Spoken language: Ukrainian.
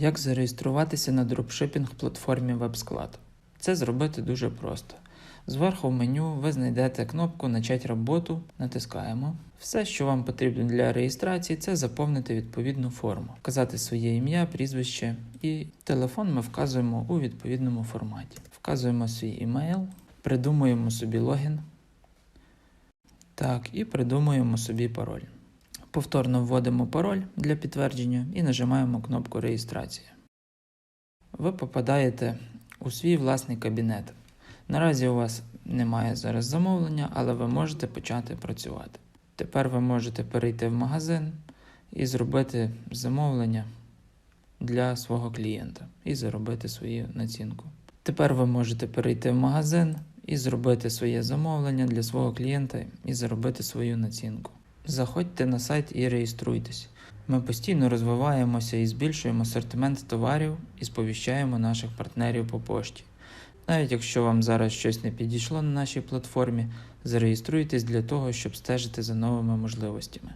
Як зареєструватися на дропшипінг платформі WebSclad? Це зробити дуже просто. Зверху в меню ви знайдете кнопку Начать роботу, натискаємо. Все, що вам потрібно для реєстрації, це заповнити відповідну форму, вказати своє ім'я, прізвище і телефон ми вказуємо у відповідному форматі. Вказуємо свій імейл, придумуємо собі логін. Так, і придумуємо собі пароль. Повторно вводимо пароль для підтвердження і нажимаємо кнопку реєстрації. Ви попадаєте у свій власний кабінет. Наразі у вас немає зараз замовлення, але ви можете почати працювати. Тепер ви можете перейти в магазин і зробити замовлення для свого клієнта і заробити свою націнку. Тепер ви можете перейти в магазин і зробити своє замовлення для свого клієнта і заробити свою націнку. Заходьте на сайт і реєструйтесь. Ми постійно розвиваємося і збільшуємо асортимент товарів і сповіщаємо наших партнерів по пошті. Навіть якщо вам зараз щось не підійшло на нашій платформі, зареєструйтесь для того, щоб стежити за новими можливостями.